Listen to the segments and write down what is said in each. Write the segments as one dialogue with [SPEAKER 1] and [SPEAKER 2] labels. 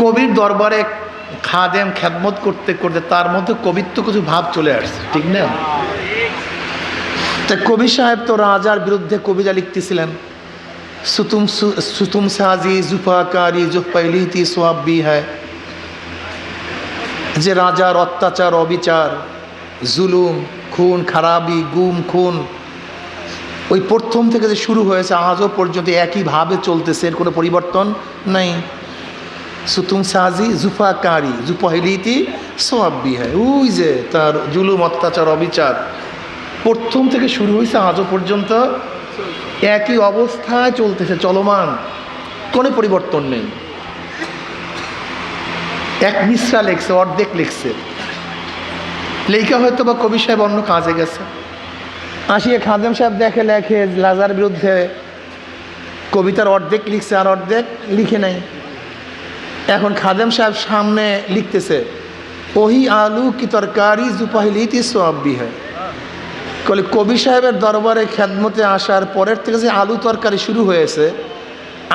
[SPEAKER 1] কবির দরবারে খাদেম খ্যাদমত করতে করতে তার মধ্যে কবিত্ব কিছু ভাব চলে আসছে, ঠিক না? তা কবি সাহেব তো রাজার বিরুদ্ধে কবিতা লিখতেছিলেন। সুতুম সুতুম সাজি জুফাকারি জুফাইলিতি সোয়াব্বি হ্যায় যে রাজার অত্যাচার, অবিচার, জুলুম, খুন, খারাপি, গুম, খুন, ওই প্রথম থেকে যে শুরু হয়েছে, আজও পর্যন্ত একইভাবে চলতেছে, এর কোনো পরিবর্তন নাই। সুতুম সাজি জুফা কারি জুপাহিলিতি সোয়াব্বি হ্যাঁ ওই যে তার জুলুম, অত্যাচার, অবিচার প্রথম থেকে শুরু হয়েছে, আজও পর্যন্ত একই অবস্থায় চলতেছে, চলমান। কোনো পরিবর্তন নেই। এক মিশ্রা লেখছে, অর্ধেক লিখছে। লেখা হয়তো বা কবি সাহেব অন্য কাজে গেছে। আসিয়ে খাদেম সাহেব দেখে লেখে, লাজার বিরুদ্ধে কবিতার অর্ধেক লিখছে, আর অর্ধেক লিখে নাই। এখন খাদেম সাহেব সামনে লিখতেছে, ওহি আলু কি তরকারি জুপাহিলিতি সোয়াব্বি হয় বলে কবি সাহেবের দরবারে খেদমতে আসার পরের থেকে যে আলু তরকারি শুরু হয়েছে,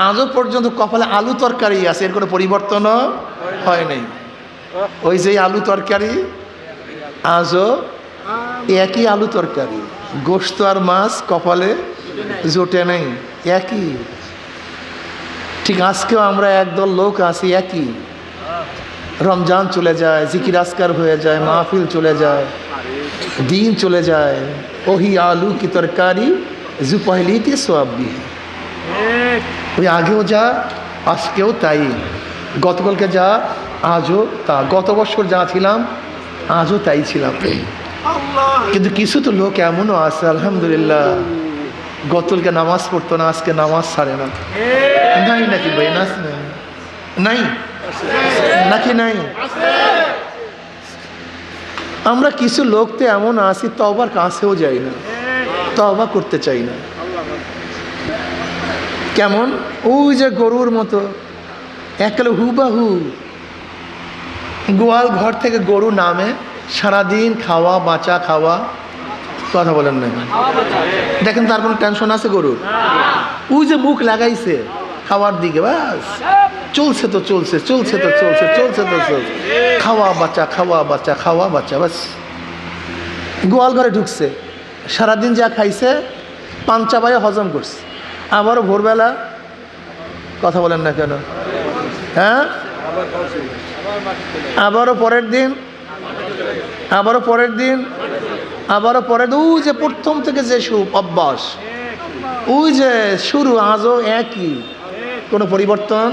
[SPEAKER 1] আজও পর্যন্ত কপালে আলু তরকারি আছে, এর কোনো পরিবর্তনও হয় নাই। ওই যে আলু তরকারি, আজও একই আলু তরকারি গোস্ত আর মাছ কপালে জোটে নেই, একই। ঠিক আজকেও আমরা একদল লোক আছি, একই। রমজান চলে যায়, জিকির আসকার হয়ে যায়, মাহফিল চলে যায়, দিন চলে যায়। ওহি আলু কি তরকারি জু পহলিতে সোয়াব্বি ওই আগেও যা, আজকেও তাই। গতকালকে যা, আজও তা। গত বছর যা ছিলাম, আজও তাই ছিলাম। কিন্তু কিছু তো লোক এমনও আছে, আলহামদুলিল্লাহ। গতকালকে নামাজ পড়তো না, আজকে নামাজ ছাড়ে না। নাই নাকি ভাই নাচ নাই নাকি নাই আমরা কিছু লোক তো এমন আছি তবার কাছেও যাই না। তবা করতে চাই না। কেমন? ওই যে গরুর মতো। একালে হুবাহু। গোয়াল ঘর থেকে গরু নামে, সারাদিন খাওয়া, বাঁচা, খাওয়া। কথা বলেন না দেখেন তার কোনো টেনশন আছে গরুর? ওই যে মুখ লাগাইছে। খাওয়ার দিকে, বাস। চলছে তো চলছে চলছে তো চলছে চলছে তো চলছে। খাওয়া বাচ্চা খাওয়া বাচ্চা খাওয়া বাচ্চা বাস। গোয়াল ঘরে ঢুকছে, সারাদিন যা খাইছে, পাঞ্চা বায়ে হজম করছে। আবারও ভোরবেলা, কথা বলেন না কেন? হ্যাঁ? আবারও পরের দিন, আবারও পরের দিন, আবারও পরের দিন, ওই যে প্রথম থেকে যে সু অভ্যাস, ওই যে শুরু, আজও একই। কোনো পরিবর্তন?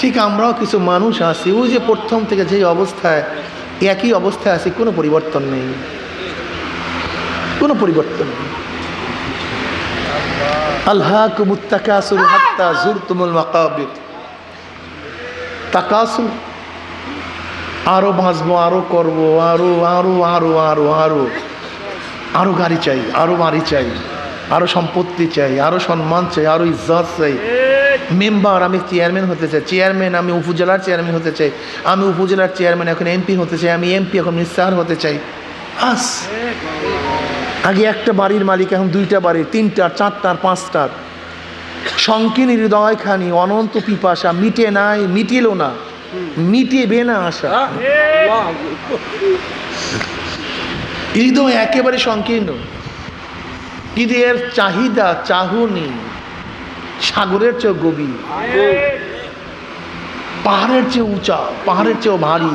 [SPEAKER 1] ঠিক আমরাও কিছু মানুষ আছি। ওই যে প্রথম থেকে যে অবস্থায়, একই অবস্থায় আছি, কোনো পরিবর্তন নেই। কোনো পরিবর্তন নেই। আল্লাহ কুমুত্তাকাসুর হাত্তা জুর তুমুল মাকাবির। তাকাসু আরও বাঁচবো আরও করব আরও আরও আরও আরও আরও আরও গাড়ি চাই আরও বাড়ি চাই আরও সম্পত্তি চাই আরও সম্মান চাই আরও ইজ্জত চাই। মেম্বার, আমি চেয়ারম্যান হতে চাই। চেয়ারম্যান, আমি উপজেলার চেয়ারম্যান হতে চাই। আমি উপজেলার চেয়ারম্যান, এখন এমপি হতে চাই। আমি এমপি, এখন মিনিস্টার হতে চাই। আস আগে একটা বাড়ির মালিক, এখন দুইটা বাড়ির, তিনটার, চারটার, পাঁচটার। সংকীর্ণ হৃদয়খানি অনন্ত পিপাসা, মিটে নাই, মিটিল না। মিটিবে না আশা। হৃদয় একেবারে সংকীর্ণ। হৃদয়ের চাহিদা, চাহুনি। সাগরের চেয়েও গভীর। পাহাড়ের চেয়ে উঁচা, পাহাড়ের চেয়েও ভারী,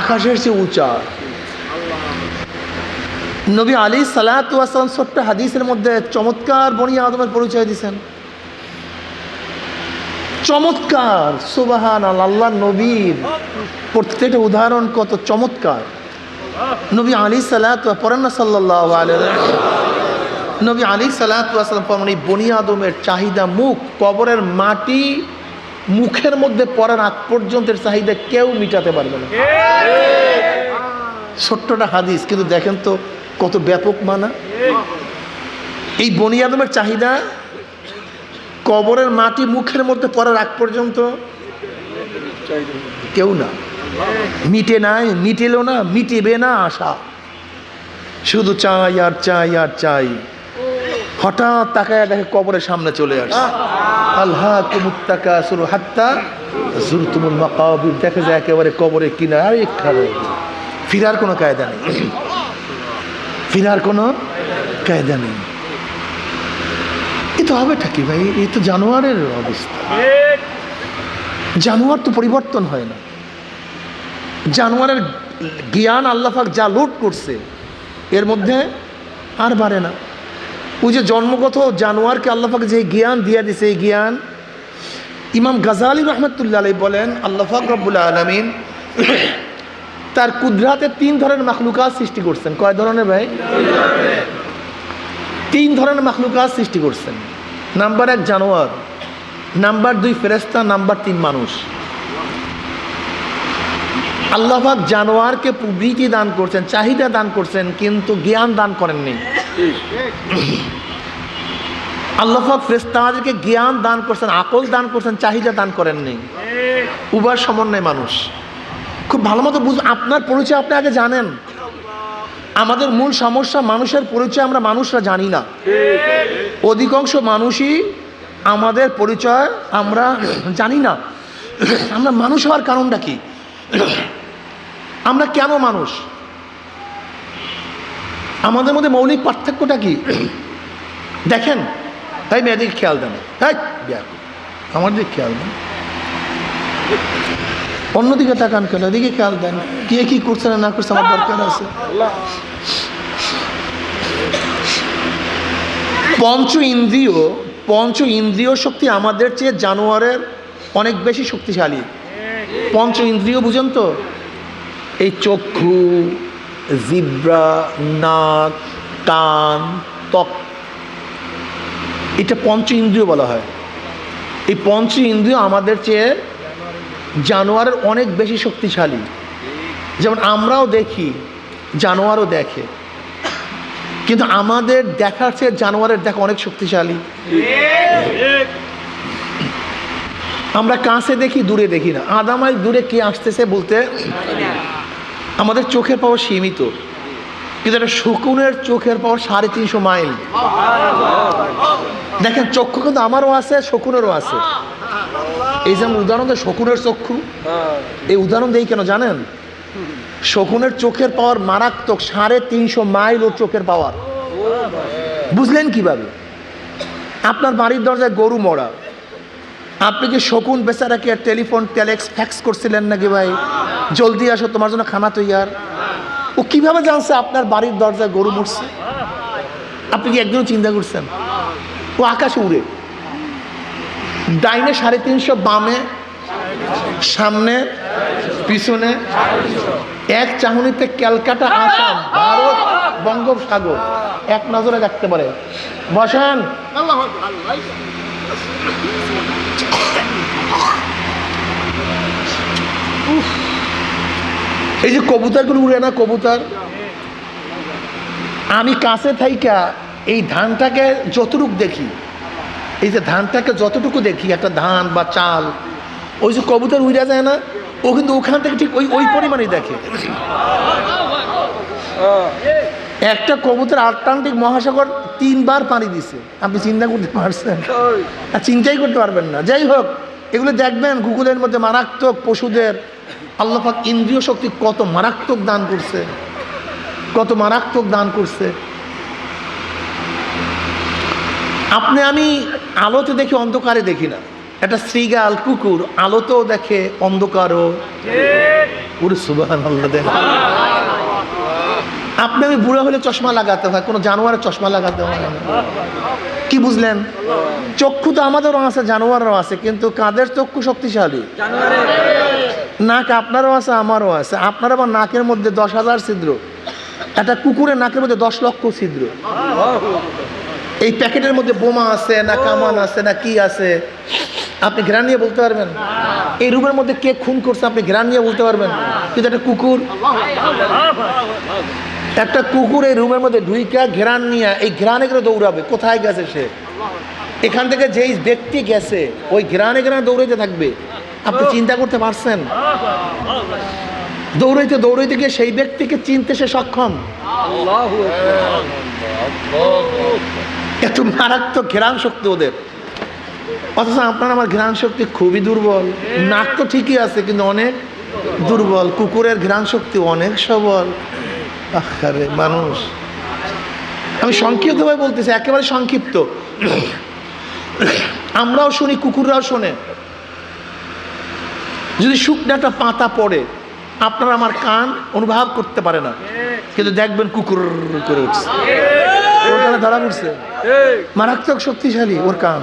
[SPEAKER 1] আকাশের চেয়ে উঁচা। নবী আলী সালাতাম ছোট্ট হাদিসের মধ্যে চমৎকার বনি আদমের পরিচয় দিয়েছেন। চমৎকার সুবাহান আল্লাহ নবীর প্রত্যেকটা উদাহরণ কত চমৎকার। নবী আলী সালাত পরেন না সাল্লাহ নবী আলী সালাতাম পরমান এই বনি আদমের চাহিদা মুখ, কবরের মাটি মুখের মধ্যে পড়ার আগ পর্যন্তের চাহিদা কেউ মিটাতে পারবে না। ছোট্টটা হাদিস, কিন্তু দেখেন তো কত ব্যাপক মানা। এই বনি আদমের চাহিদা কবরের মাটি মুখের মধ্যে পড়ার আগ পর্যন্ত কেউ না। মিটে নাই, মিটেলো না, মিটিবে না আশা। শুধু চাই আর চাই আর চাই। হঠাৎ তাকায় দেখে কবরের সামনে চলে আসে। আল্লাহ কুমুত্তাকা শুরু হাত্তা জুরতুমুল মাকাবির দেখা যায় একেবারে কবরে কিনা কিনারে খাবে ফিরার কোনো কায়দা নেই। ফিরার কোনো কায়দা নেই। এ তো হবেটা কি ভাই? এই তো জানোয়ারের অবস্থা। জানোয়ার তো পরিবর্তন হয় না। জানোয়ারের জ্ঞান আল্লাহাক যা লুট করছে, এর মধ্যে আর বাড়ে না। ওই যে জন্মগত জানোয়ারকে আল্লাহাক যে জ্ঞান দিয়ে দিছে, এই জ্ঞান ইমাম গাজালি রহমতুল্লাহ আলাই বলেন আল্লাহাক রব্বুল আলমিন তার কুদরাতে তিন ধরনের মাখলুকাত সৃষ্টি করছেন। কয় ধরনের ভাই? তিন ধরনের মাখলুকাত সৃষ্টি করছেন। নাম্বার এক জানোয়ার, নাম্বার দুই ফেরেস্তা নাম্বার তিন মানুষ। আল্লাহাক জানোয়ারকে প্রবৃতি দান করছেন, চাহিদা দান করছেন, কিন্তু জ্ঞান দান করেননি। আল্লাহাক ফেরেস্তাদেরকে জ্ঞান দান করছেন, আকল দান করছেন, চাহিদা দান করেননি। উভয় সমন্বয় মানুষ। খুব ভালো মতো বুঝ, আপনার পরিচয় আপনি আগে জানেন। আমাদের মূল সমস্যা, মানুষের পরিচয় আমরা মানুষরা জানি না। অধিকাংশ মানুষই আমাদের পরিচয় আমরা জানি না। আমরা মানুষ হওয়ার কারণটা কি? আমরা কেন মানুষ? আমাদের মধ্যে মৌলিক পার্থক্যটা কি? দেখেন তাই মেয়েদিকে খেয়াল দেন। হ্যাঁ আমার দিকে খেয়াল দেন। অন্যদিকে তাকান কেন? এদিকে খেয়াল দেন। কে কি করছে না না করছে আমার দরকার আছে। পঞ্চ ইন্দ্রিয় পঞ্চ ইন্দ্রিয় শক্তি আমাদের চেয়ে জানোয়ারের অনেক বেশি শক্তিশালী। পঞ্চ ইন্দ্রিয় বুঝেন তো? এই চক্ষু জিব্রা, নাক, কান, ত্বক। এটা পঞ্চ ইন্দ্রিয় বলা হয়। এই পঞ্চ ইন্দ্রিয় আমাদের চেয়ে জানোয়ারের অনেক বেশি শক্তিশালী। যেমন আমরাও দেখি, জানোয়ারও দেখে। কিন্তু আমাদের দেখার চেয়ে জানোয়ারের দেখা অনেক শক্তিশালী। আমরা কাছে দেখি, দূরে দেখি না। আধা মাইল দূরে কে আসতেছে বলতে? আমাদের চোখের পাওয়ার সীমিত। কিন্তু একটা শকুনের চোখের পাওয়ার সাড়ে তিনশো মাইল। দেখেন, চক্ষু কিন্তু আমারও আছে, শকুনেরও আছে। এই যেমন উদাহরণ দেয় শকুনের চক্ষু। এই উদাহরণ দেই কেন জানেন? শকুনের চোখের পাওয়ার মারাত্মক সাড়ে তিনশো মাইল ওর চোখের পাওয়ার। বুঝলেন কীভাবে? আপনার বাড়ির দরজায় গরু মরা। আপনি কি শকুন বেচারাকে টেলিফোন টেলেক্স ফ্যাক্স করছিলেন নাকি ভাই? জলদি আসো, তোমার জন্য খানা তৈয়ার। ও কীভাবে জানছে আপনার বাড়ির দরজায় গরু মরছে? আপনি কি একদিনও চিন্তা করছেন? ও আকাশে উড়ে। ডাইনে সাড়ে তিনশো, বামে, সামনে, পিছনে, এক চাহনিতে ক্যালকাটা আসাম, ভারত, বঙ্গোপসাগর। এক নজরে দেখতে পারে। বসেন। এই যে কবুতরগুলো উড়ে না কবুতার? আমি কাছে থাইকা এই ধানটাকে যতটুকু দেখি এই যে ধানটাকে যতটুকু দেখি একটা ধান বা চাল ওই যে কবুতর উড়ে যায় না ও কিন্তু ওখান থেকে ঠিক ওই ওই পরিমাণে দেখে। একটা কবুতর আটলান্টিক মহাসাগর তিনবার পানি দিছে। আপনি চিন্তা করতে পারছেন? আর চিন্তাই করতে পারবেন না। যাই হোক এগুলো দেখবেন গুগলের মধ্যে মারাত্মক পশুদের আল্লাহাক ইন্দ্রিয় শক্তি কত মারাত্মক দান করছে। কত মারাত্মক দান করছে। আপনি আমি আলোতে দেখি অন্ধকারে দেখি না। একটা শ্রীগাল কুকুর আলোতেও দেখে অন্ধকারও। পুরো সুবাহ আল্লাহ দেখ আপনি আমি বুড়ো হলে চশমা লাগাতে হয়, কোনো জানোয়ারের চশমা লাগাতে হয় কি বুঝলেন? চক্ষু তো আমাদেরও আছে জানোয়ারেরও আছে, কিন্তু কাদের চক্ষু শক্তিশালী। নাক আপনারও আছে, আমারও আছে। আপনার আবার নাকের মধ্যে দশ হাজার ছিদ্র। একটা কুকুরের নাকের মধ্যে দশ লক্ষ ছিদ্র। এই প্যাকেটের মধ্যে বোমা আছে, না কামান আছে, না কি আছে? আপনি ঘ্রাণ নিয়ে বলতে পারবেন? এই রুমের মধ্যে কে খুন করছে, আপনি ঘ্রাণ নিয়ে বলতে পারবেন? কিন্তু একটা কুকুর একটা কুকুর রুমের মধ্যে ঢুইকা ঘেরান নিয়ে এই ঘেরানে করে দৌড়াবে। কোথায় গেছে সে? এখান থেকে যেই ব্যক্তি গেছে, ওই ঘেরানে ঘেরানে দৌড়াইতে থাকবে। আপনি চিন্তা করতে পারছেন? দৌড়াইতে দৌড়াইতে গিয়ে সেই ব্যক্তিকে চিনতে সে সক্ষম। এত মারাত্মক ঘেরান শক্তি ওদের। অথচ আপনার আমার ঘ্রাণ শক্তি খুবই দুর্বল। নাক তো ঠিকই আছে, কিন্তু অনেক দুর্বল। কুকুরের ঘ্রাণ শক্তি অনেক সবল। আরে মানুষ। আমি সংক্ষিপ্তভাবে বলতেছি, একেবারে সংক্ষিপ্ত। আমরাও শুনি, কুকুররাও শোনে। যদি শুকনো একটা পাতা পড়ে, আপনার আমার কান অনুভব করতে পারে না। কিন্তু দেখবেন কুকুর করে উঠছে। ধরা পড়ছে। মারাত্মক শক্তিশালী ওর কান।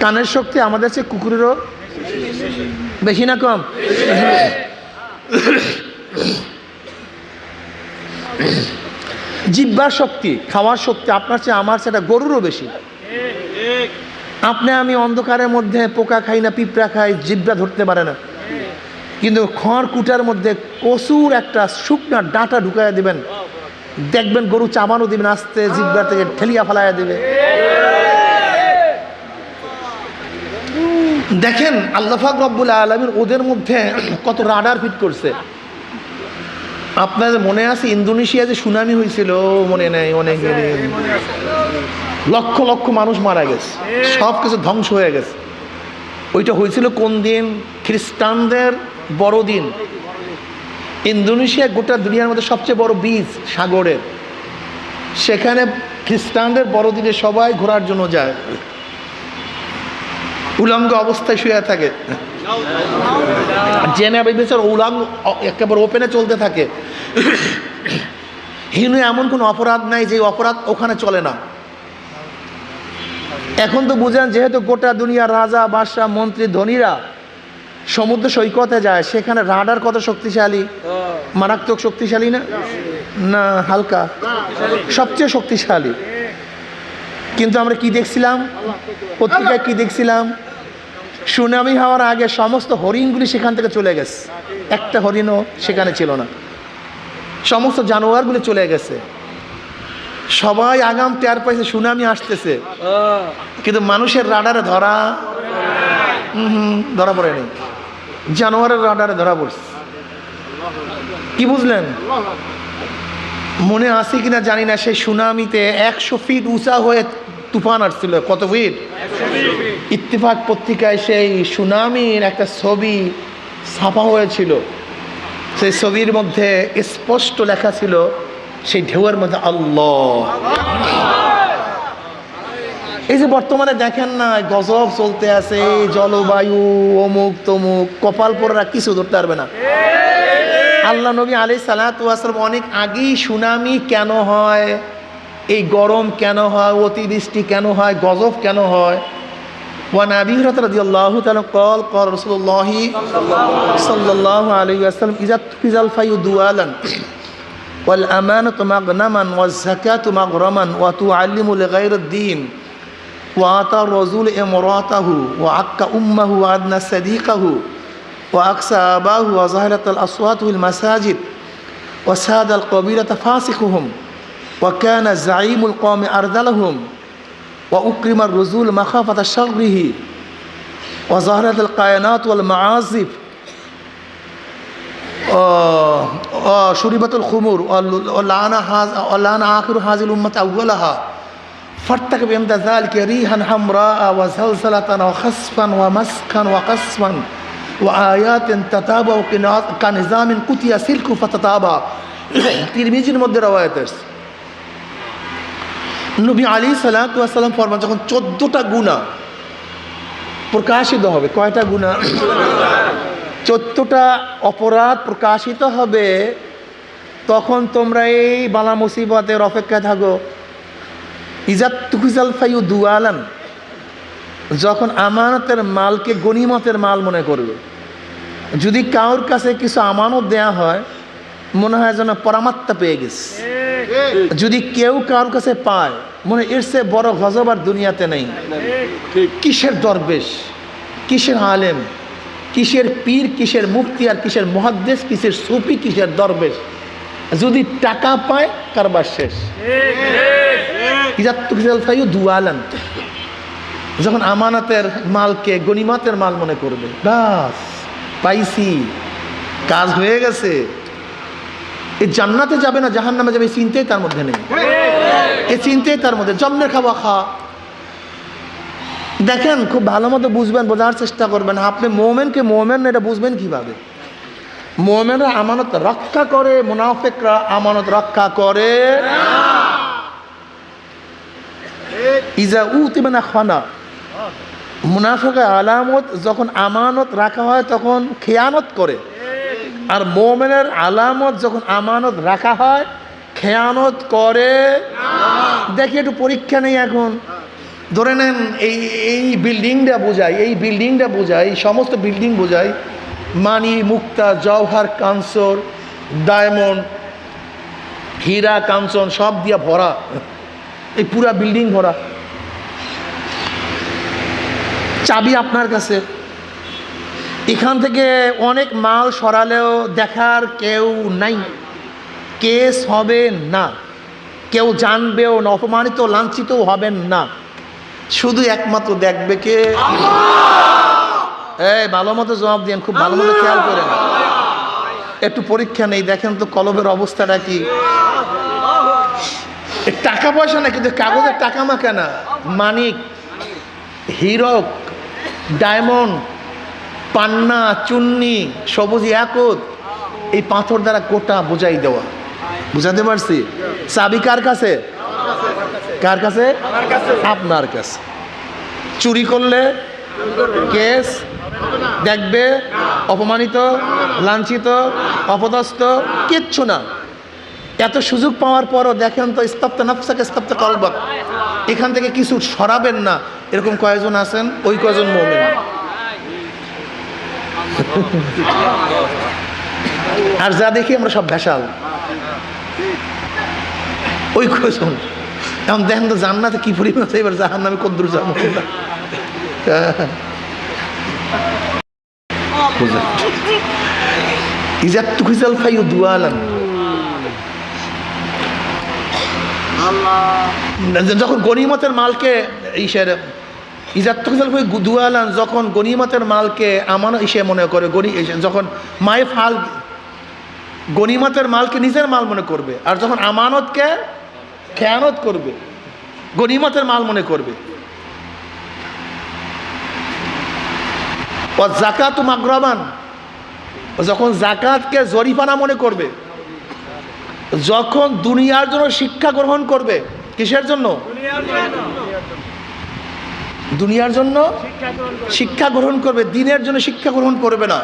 [SPEAKER 1] কানের শক্তি আমাদের চেয়ে কুকুরেরও বেশি না কম? জিব্বার শক্তি, খাওয়ার শক্তি, আপনার চেয়ে আমার সেটা গরুরও বেশি। আপনি আমি অন্ধকারের মধ্যে পোকা খাই না, পিঁপড়া খাই জিব্বা ধরতে পারে না। কিন্তু খড় কুটার মধ্যে কচুর একটা শুকনা ডাঁটা ঢুকাইয়া দিবেন। দেখবেন গরু চাবানো দিবেন আস্তে জিব্বার থেকে ঠেলিয়া ফেলাইয়া দিবে। দেখেন আল্লাহাক রব্বুল আলমীর ওদের মধ্যে কত রাডার ফিট করছে। আপনাদের মনে আছে ইন্দোনেশিয়া যে সুনামি হয়েছিল? মনে নেই অনেক লক্ষ লক্ষ মানুষ মারা গেছে। সব কিছু ধ্বংস হয়ে গেছে। ওইটা হয়েছিল কোন দিন? খ্রিস্টানদের বড়দিন। ইন্দোনেশিয়া গোটা দুনিয়ার মধ্যে সবচেয়ে বড় বীজ সাগরের। সেখানে খ্রিস্টানদের বড়দিনে সবাই ঘোরার জন্য যায়। উলঙ্গ অবস্থায় শুয়ে থাকে। জেনে বিচার উলঙ্গ একেবারে ওপেনে চলতে থাকে। হিনু এমন কোনো অপরাধ নাই যে অপরাধ ওখানে চলে না। এখন তো বুঝেন, যেহেতু গোটা দুনিয়ার রাজা, বাদশাহ, মন্ত্রী, ধনীরা সমুদ্র সৈকতে যায়, সেখানে রাডার কত শক্তিশালী? মারাত্মক শক্তিশালী না? না, হালকা। সবচেয়ে শক্তিশালী। কিন্তু আমরা কি দেখছিলাম? পত্রিকায় কি দেখছিলাম? সুনামি হওয়ার আগে সমস্ত হরিণগুলি সেখান থেকে চলে গেছে। একটা হরিণও সেখানে ছিল না। সমস্ত জানোয়ারগুলি চলে গেছে। সবাই আগাম টের পাইছে, সুনামি আসতেছে। কিন্তু মানুষের রাডারে ধরা, হুম ধরা পড়েনি। জানোয়ারের রাডারে ধরা পড়ছে। কি বুঝলেন? মনে আছে কিনা জানি না, সেই সুনামিতে একশো ফিট উঁচা হয়ে তুফান আসছিল, কত ফিট ইত্তেফাক পত্রিকায় সেই সুনামির একটা ছবি ছাপা হয়েছিল। সেই ছবির মধ্যে স্পষ্ট লেখা ছিল, সেই ঢেউয়ের মধ্যে আল্লাহ। এই যে বর্তমানে দেখেন না, গজব চলতে আছে জলবায়ু, অমুক তমুক, কপাল পরা কিছু ধরতে পারবে না। আল্লাহ নবী আলি সালাতাম অনেক আগেই সুনামি কেন হয়? এই গরম কেন হয়? অতিবৃষ্টি কেন হয়? গজব কেন হয়? ওয়ান আবি হরতরাদি আল্লাহ তালা কল কল রসুল্লাহি সাল্লাহ আলী আসসালাম ইজাত ফিজাল ফাইউ দুয়ালান ওয়াল আমানত মাগনামান, ওয়াজ জাকাত মাগরমান, ওয়া তু আলিমুল গাইর দিন ওয়াতা রজুল এ মরাতাহু ও আক্কা উম্মাহু আদনা সাদিকাহু ও আকসা আবাহু ওয়াজাহরাত আল আসওয়াতুল মাসাজিদ ওয়াসাদ আল কবিরাত ফাসিকুহুম। وكان زعيم القوم ارذلهم وأكرم الرزول مخافة شره وظهرت القينات والمعازف آه، آه، شربت الخمور ولعن هذا ولعن آخر هذه الأمة أولها فارتكب عند ذلك ريحا حمراء وزلزلة وخسفا ومسكا وقسما وآيات تتابع كنظام قتي سلك فتتابع তিরমিজির মধ্যে রওয়ায়াত আসছে নবী আলী সালাতাম ফরমান, যখন চোদ্দটা গুণা প্রকাশিত হবে, কয়টা গুণা? চোদ্দটা অপরাধ প্রকাশিত হবে, তখন তোমরা এই বালা মুসিবতের অপেক্ষায় থাকো। ইজাত তুকুজাল ফাইউ দুয়ালান যখন আমানতের মালকে গনিমতের মাল মনে করবে। যদি কারোর কাছে কিছু আমানত দেয়া হয় মনে হয় যেন পরামাত্মা পেয়ে গেছে। যদি কেউ কারোর কাছে পায়, মনে এর সে বড় গজব আর দুনিয়াতে নেই। কিসের দরবেশ? কিসের আলেম? কিসের পীর, কিসের মুক্তি আর কিসের মহাদ্দেশ কিসের সুফি, কিসের দরবেশ? যদি টাকা পায়, কারবার শেষ। যখন আমানাতের মালকে গনিমাতের মাল মনে করবে। বাস, পাইছি। কাজ হয়ে গেছে। এই জান্নাতে যাবে না জাহান নামে যাবে এই চিন্তাই তার মধ্যে নেই। এই চিন্তাই তার মধ্যে জন্মের খাওয়া খা। দেখেন খুব ভালো মতো বুঝবেন বোঝার চেষ্টা করবেন। আপনি মোমেনকে মোমেন এটা বুঝবেন কীভাবে? মোমেনরা আমানত রক্ষা করে মুনাফেকরা আমানত রক্ষা করে। ইজা উতিবানা খানা। মুনাফেকের আলামত যখন আমানত রাখা হয় তখন খেয়ানত করে। আর মোমেনের আলামত যখন আমানত রাখা হয়, খেয়ানত করে। দেখি একটু পরীক্ষা নেই এখন। ধরে নেন এই এই বিল্ডিংটা বোঝাই, এই বিল্ডিংটা বোঝাই সমস্ত বিল্ডিং বোঝাই, মানি, মুক্তা, জওহার কাঞ্চর ডায়মন্ড, হীরা, কাঞ্চন, সব দিয়া ভরা। এই পুরা বিল্ডিং ভরা। চাবি আপনার কাছে। এখান থেকে অনেক মাল সরালেও দেখার কেউ নাই। কেস হবে না। কেউ জানবেও না অপমানিত লাঞ্ছিত হবেন না। শুধু একমাত্র দেখবে কে? এই ভালো মতো জবাব দিন খুব ভালো মতো খেয়াল করেন। একটু পরীক্ষা নেই দেখেন তো কলবের অবস্থাটা কি। টাকা পয়সা না কিন্তু কাগজের টাকা মাখা না। মানিক হিরক ডায়মন্ড পান্না, চুন্নি, সবুজ একত এই পাথর দ্বারা গোটা বোঝাই দেওয়া। বুঝাতে পারছি? চাবি কার কাছে? কার কাছে? আপনার কাছে। চুরি করলে কেস দেখবে, অপমানিত, লাঞ্ছিত, অপদস্থ, কিচ্ছু না। এত সুযোগ পাওয়ার পরও দেখেন তো, স্তব্ধ নফসাকে স্তব্ধ কলবক এখান থেকে কিছু সরাবেন না। এরকম কয়জন আছেন? ওই কয়জন মোমেন? আর যা দেখি আমরা সব ভেসাল। ওই কয়জন এখন দেখেন তো জান্নাতে কি পরিমাণ আছে এবার জাহান নামে কদ্দুর যাব। ইজাত ফাইউ দুয়ালান। যখন গনিমতের মালকে ইসের ইজাত দুয়ালান, যখন গনিমতের মালকে আমার ইসে মনে করে, গনি যখন মায়ে ফাল গনিমতের মালকে নিজের মাল মনে করবে, আর যখন আমানতকে খেয়ানত করবে, গনিমতের মাল মনে করবে। ও জাকাত মাগরাবান। যখন জাকাতকে জরিফানা মনে করবে, যখন দুনিয়ার জন্য শিক্ষা গ্রহণ করবে, কিসের জন্য। দুনিয়ার জন্য শিক্ষা গ্রহণ করবে, দিনের জন্য শিক্ষা গ্রহণ করবে না।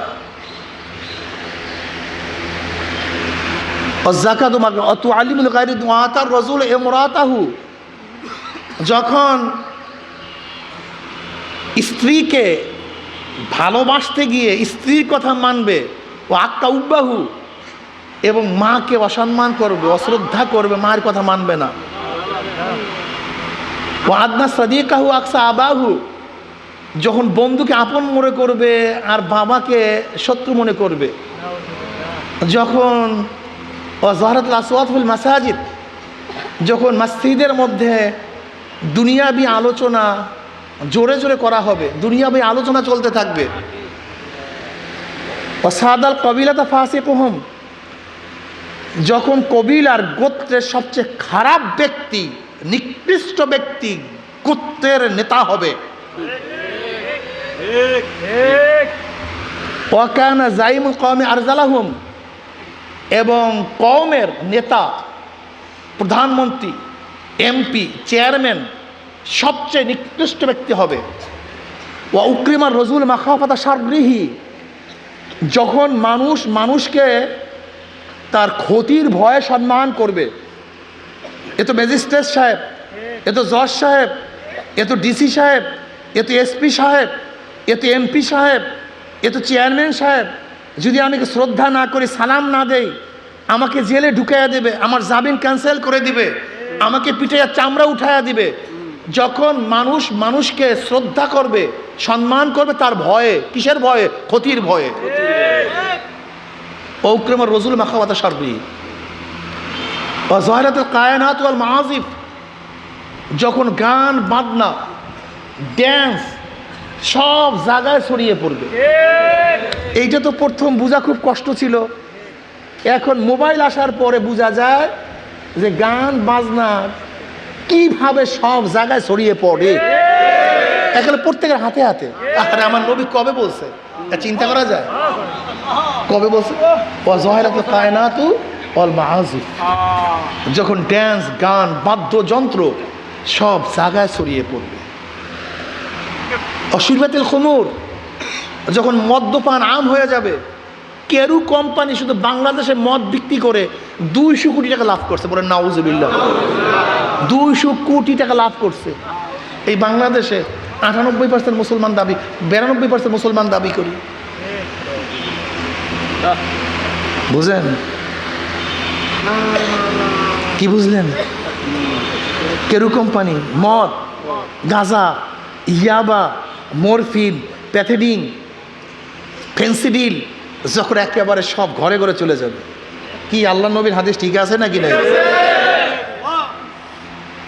[SPEAKER 1] রজুল যখন স্ত্রীকে ভালোবাসতে গিয়ে স্ত্রীর কথা মানবে, ও আক্কা উব্বাহু, এবং মাকে অসম্মান করবে, অশ্রদ্ধা করবে, মায়ের কথা মানবে না। ও আদনা সাদিকাহু আকসা আবাহু। যখন বন্ধুকে আপন মনে করবে আর বাবাকে শত্রু মনে করবে। যখন ও জহরত আসওয়াতফুল মাসাজিদ, যখন মসজিদের মধ্যে দুনিয়াবি আলোচনা জোরে জোরে করা হবে, দুনিয়াবি আলোচনা চলতে থাকবে। ও সাদাল কবিলাতা ফাঁসে কোহম যখন কবিলার গোত্রের সবচেয়ে খারাপ ব্যক্তি নিকৃষ্ট ব্যক্তি গোত্রের নেতা হবে। কমে আরজালাহুম এবং কওমের নেতা, প্রধানমন্ত্রী, এমপি, চেয়ারম্যান সবচেয়ে নিকৃষ্ট ব্যক্তি হবে। ও উক্রিমার রজুল মাখাফাতা সারগৃহী যখন মানুষ মানুষকে তার ক্ষতির ভয়ে সম্মান করবে এ তো ম্যাজিস্ট্রেট সাহেব এ তো জজ সাহেব এ তো ডিসি সাহেব এ তো এসপি সাহেব এ তো এমপি সাহেব এ তো চেয়ারম্যান সাহেব। যদি আমি শ্রদ্ধা না করি সালাম না দেই আমাকে জেলে ঢুকাইয়া দেবে আমার জামিন ক্যান্সেল করে দিবে আমাকে পিঠাইয়া চামড়া উঠাইয়া দিবে যখন মানুষ মানুষকে শ্রদ্ধা করবে সম্মান করবে তার ভয়ে কিসের ভয়ে? ক্ষতির ভয়ে। পৌক্রমর রজুল মাখাওয়াতা সারবি জহরাত কায়নাত ওয়াল মাহাজিফ যখন গান বাজনা ড্যান্স সব জায়গায় ছড়িয়ে পড়বে। এইটা তো প্রথম বোঝা খুব কষ্ট ছিল। এখন মোবাইল আসার পরে বোঝা যায় যে গান বাজনা কীভাবে সব জায়গায় ছড়িয়ে পড়ে। এখানে প্রত্যেকের হাতে হাতে। আরে আমার নবী কবে বলছে? চিন্তা করা যায়? কবে বলছে? জহেরাত কায়নাতু অল মাহাজু যখন ড্যান্স গান, বাদ্যযন্ত্র সব জায়গায় ছড়িয়ে পড়বে। অসুরবাতিল খমুর, যখন মদ্যপান আম হয়ে যাবে, কেরু কোম্পানি শুধু বাংলাদেশে মদ বিক্রি করে দুইশো কোটি টাকা লাভ করছে বলে নাউজবিল্লা দুইশো কোটি টাকা লাভ করছে। এই বাংলাদেশে আটানব্বই পার্সেন্ট মুসলমান দাবি, বিরানব্বই পার্সেন্ট মুসলমান দাবি করি। বুঝলেন কি বুঝলেন? কেরু কোম্পানি, মদ, গাঁজা, ইয়াবা, মরফিন প্যাথেডিন ফেন্সিডিল যখন একেবারে সব ঘরে ঘরে চলে যাবে। কি আল্লাহ নবীর হাদিস ঠিক আছে নাকি নাই?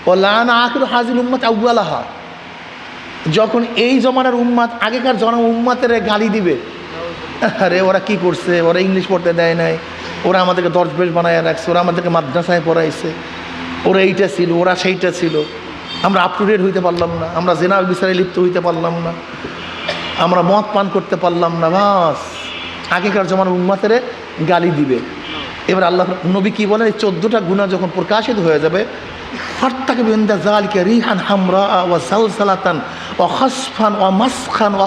[SPEAKER 1] ও হাজির উম্মত আউ্বালাহা যখন এই জমানার উম্মাত, আগেকার জন উম্মাতের গালি দিবে। আরে ওরা কি করছে? ওরা ইংলিশ পড়তে দেয় নাই। ওরা আমাদেরকে দশ বেশ বানায় রাখছে, ওরা আমাদেরকে মাদ্রাসায় পড়াইছে, ওরা এইটা ছিল, ওরা সেইটা ছিল। আমরা আপ টু ডেট হইতে পারলাম না, আমরা জেনা বিচারে লিপ্ত হইতে পারলাম না, আমরা মদ পান করতে পারলাম না, বাস। আগেকার জমানার উম্মাতের গালি দিবে। এবার আল্লাহ নবী কি বলেন, এই চোদ্দোটা গুণা যখন প্রকাশিত হয়ে যাবে ফার্তাকে বিন্দা জালকে রিহান হামরা ও সালসালাতান ও খসফান ও মাসখান ও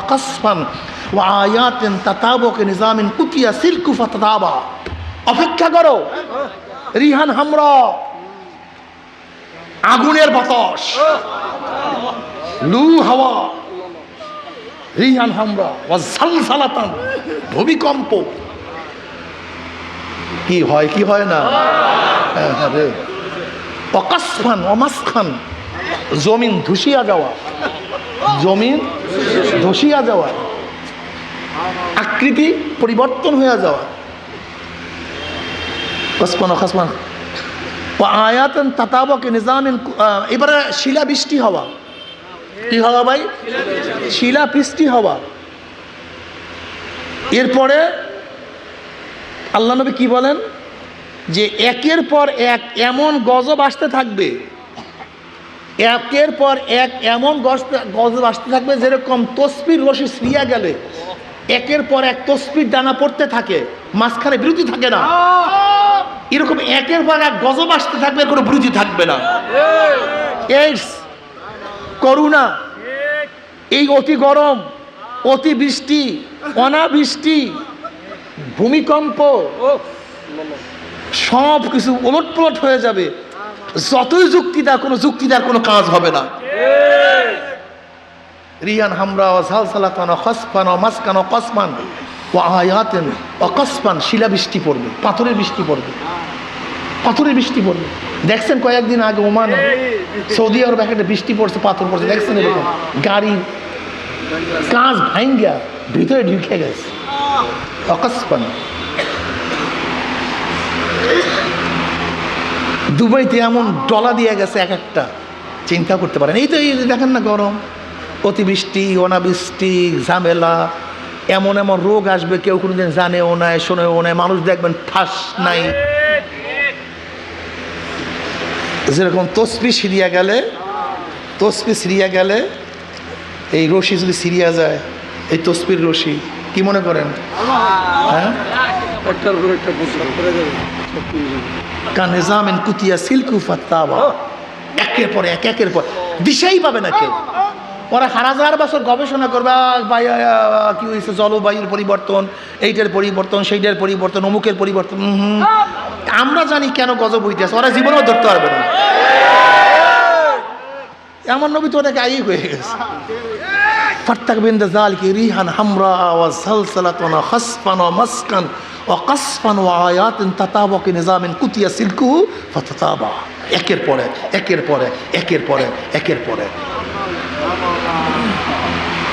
[SPEAKER 1] ও আয়াতেন তাতাবকে নিজামিন কুতিয়া সিলকুফা তাতাবা অপেক্ষা করো। রিহান হামরা। আগুনের বাতাস। লু হাওয়া। রিহান হামরা। ভূমিকম্প। কি হয় কি হয় না? হ্যাঁ, হ্যাঁ অকাশখান অমাসখান জমিন ধুসিয়া যাওয়া। জমিন ধসিয়া যাওয়া। আকৃতি পরিবর্তন হয়ে যাওয়া। কসমান অকাশমান ও আয়াতন তাতাবকে নিজামিন এবারে শিলা বৃষ্টি হওয়া কি হওয়া ভাই শিলা বৃষ্টি হওয়া এরপরে আল্লাহ নবী কি বলেন যে একের পর এক এমন গজব আসতে থাকবে একের পর এক এমন গজ- গজব আসতে থাকবে যেরকম তসপির রশি শ্রিয়া গেলে একের পর এক তসপির দানা পড়তে থাকে মাঝখানে বিরতি থাকে না এরকম একের পর এক গজব আসতে থাকবে কোনো বিরতি থাকবে না। এইডস করুণা এই অতি গরম অতি বৃষ্টি অনাবৃষ্টি ভূমিকম্প সব কিছু ওলটপলট হয়ে যাবে। যতই যুক্তিদার কোনো যুক্তি যুক্তিদার কোনো কাজ হবে না। রিয়ান হামরা সালসালাতান খসফান ও কসমান। ও আয়াতেন শিলা বৃষ্টি পড়বে পাথরের বৃষ্টি পড়বে পাথরের বৃষ্টি পড়বে। দেখছেন কয়েকদিন আগে ওমানে সৌদি আরব একটা বৃষ্টি পড়ছে পাথর পড়ছে দেখছেন এরকম? গাড়ি কাঁচ ভাঙ্গা ভিতরে ঢুকে গেছে। অকস্পান দুবাইতে এমন ডলা দিয়ে গেছে এক একটা চিন্তা করতে পারেন। এই তো এই দেখেন না গরম অতিবৃষ্টি অনাবৃষ্টি ঝামেলা এমন এমন রোগ আসবে, কেউ কোনোদিন জানেও নাই, শোনেও নাই, মানুষ দেখবেন ঠাস নাই। যেরকম তসবি সিরিয়া গেলে, তসবি সিরিয়া গেলে এই রশি যদি সিরিয়া যায়, এই তসবির রশি, কি মনে করেন? হ্যাঁ? কুতিয়া সিল্কু ফাত্তাবা। একের পর এক, একের পর। দিশাই পাবে না কেউ। ওরা হাজার বছর গবেষণা করবে কি হয়েছে জলবায়ুর পরিবর্তন, এইটার পরিবর্তন, সেইটার পরিবর্তন, অমুকের পরিবর্তন আমরা জানি কেন গজব হইতেছে, ওরা জীবনেও ধরতে পারবে না। এমন নবী তো ওটাকে আই হয়ে গেছে। বিন্দা জালকি রিহান হামরা একের পরে একের পরে একের পরে একের পরে।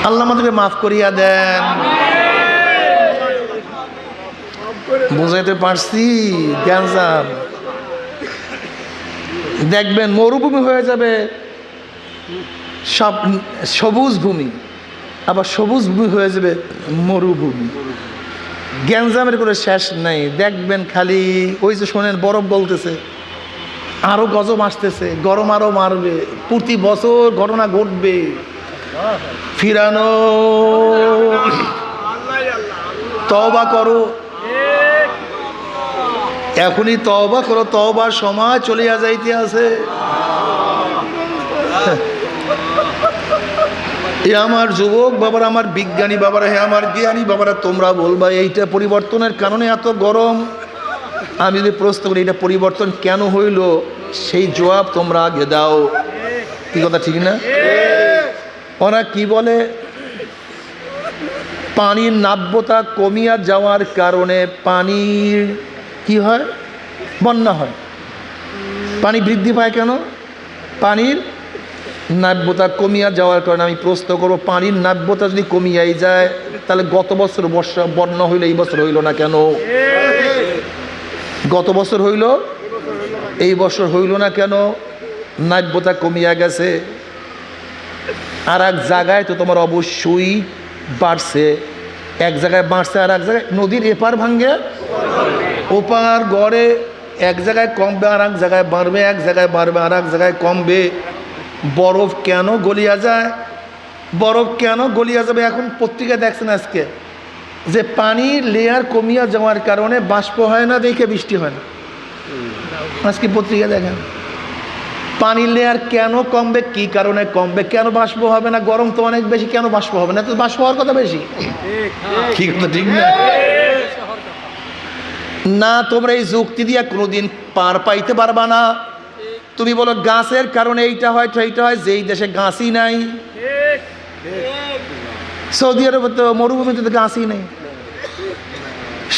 [SPEAKER 1] আল্লাহ আমাদেরকে মাফ করিয়া দেন। বুঝাইতে পারছি গ্যাঞ্জাম দেখবেন, মরুভূমি হয়ে যাবে। সব সবুজ ভূমি, আবার সবুজ ভূমি হয়ে যাবে মরুভূমি। গ্যাঞ্জামের কোনো শেষ নাই। দেখবেন খালি ওই যে শোনেন, বরফ বলতেছে আরও গজব আসতেছে, গরম আরও মারবে। প্রতি বছর ঘটনা ঘটবে। ফিরানো। তবা করো। এখনই তবা করো তবার সময় চলিয়া যাইতে আছে। এ আমার যুবক বাবারা, আমার বিজ্ঞানী বাবারা হ্যাঁ আমার জ্ঞানী বাবারা, তোমরা বলবা, এইটা পরিবর্তনের কারণে এত গরম। আমি যদি প্রশ্ন করি, এটা পরিবর্তন কেন হইল? সেই জবাব তোমরা আগে দাও। কি কথা, ঠিক না? ওরা কি বলে? পানির নাব্যতা কমিয়া যাওয়ার কারণে পানির কি হয়? বন্যা হয়। পানি বৃদ্ধি পায় কেন? পানির নাব্যতা কমিয়া যাওয়ার কারণে আমি প্রশ্ন করব, পানির নাব্যতা যদি কমিয়াই যায়, তাহলে গত বছর বর্ষা, বন্যা হইল এই বছর হইল না কেন? গত বছর হইল, এই বছর হইল না কেন? নাব্যতা কমিয়া গেছে। আর এক জায়গায় তো তোমার অবশ্যই বাড়ছে। এক জায়গায় বাড়ছে আর এক জায়গায় নদীর এপার ভাঙ্গে ওপার গড়ে এক জায়গায় কমবে আর এক জায়গায় বাড়বে, এক জায়গায় বাড়বে আর এক জায়গায় কমবে। বরফ কেন গলিয়া যায়? বরফ কেন গলিয়া যাবে? এখন পত্রিকায় দেখছেন আজকে যে পানির লেয়ার কমিয়া যাওয়ার কারণে বাষ্প হয় না, দেখে বৃষ্টি হয় না। আজকে পত্রিকা দেখেন। পানির লেয়ার কেন কমবে? কি কারণে কমবে? কেন বাষ্প হবে না? গরম তো অনেক বেশি, কেন বাষ্প হবে না? তো বাষ্প হওয়ার কথা বেশি? ঠিক কথা, ঠিক না? না, তোমরা এই যুক্তি দিয়া কোনোদিন পার পাইতে পারবা না। তুমি বলো, গাছের কারণে এইটা হয় এইটা হয়, যেই দেশে গাছই নাই। সৌদি আরবে তো মরুভূমিতে তো গাছই নেই।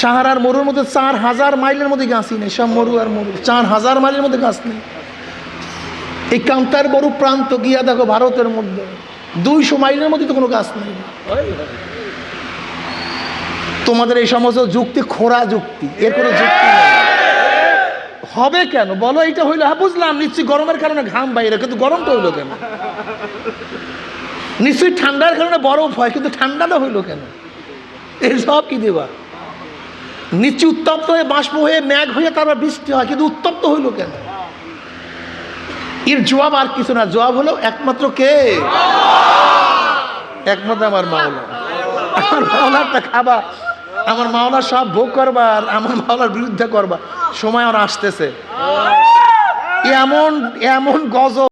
[SPEAKER 1] সাহারার মরুর মধ্যে চার হাজার মাইলের মধ্যে গাছই নেই। সব মরু আর মরু। চার হাজার মাইলের মধ্যে গাছ নেই। এই কান্তার বড় প্রান্ত গিয়া দেখো ভারতের মধ্যে। দুইশো মাইলের মধ্যে তো কোনো গাছ নেই। তোমাদের এই সমস্ত যুক্তি খোরা যুক্তি, এর কোনো যুক্তি নেই। হবে কেন? বলো, এইটা হইল হ্যাঁ বুঝলাম, নিশ্চয়ই গরমের কারণে ঘাম বাইরে, কিন্তু গরমটা হইল কেন? নিশ্চয়ই ঠান্ডার কারণে বরফ হয়, কিন্তু ঠান্ডাটা হইল কেন? এই সব কি দেবা? নিশ্চয় উত্তপ্ত হয়ে বাষ্প হয়ে ম্যাঘ হয়ে তারপর বৃষ্টি হয়, কিন্তু উত্তপ্ত হইল কেন? এর জবাব আর কিছু না, জবাব হলো একমাত্র কে? একমাত্র আমার মাওলা। আমার মাওলারটা খাবা, আমার মাওলা সব ভোগ করবা আর আমার মাওলার বিরুদ্ধে করবার সময় আর আসতেছে। এমন এমন গজব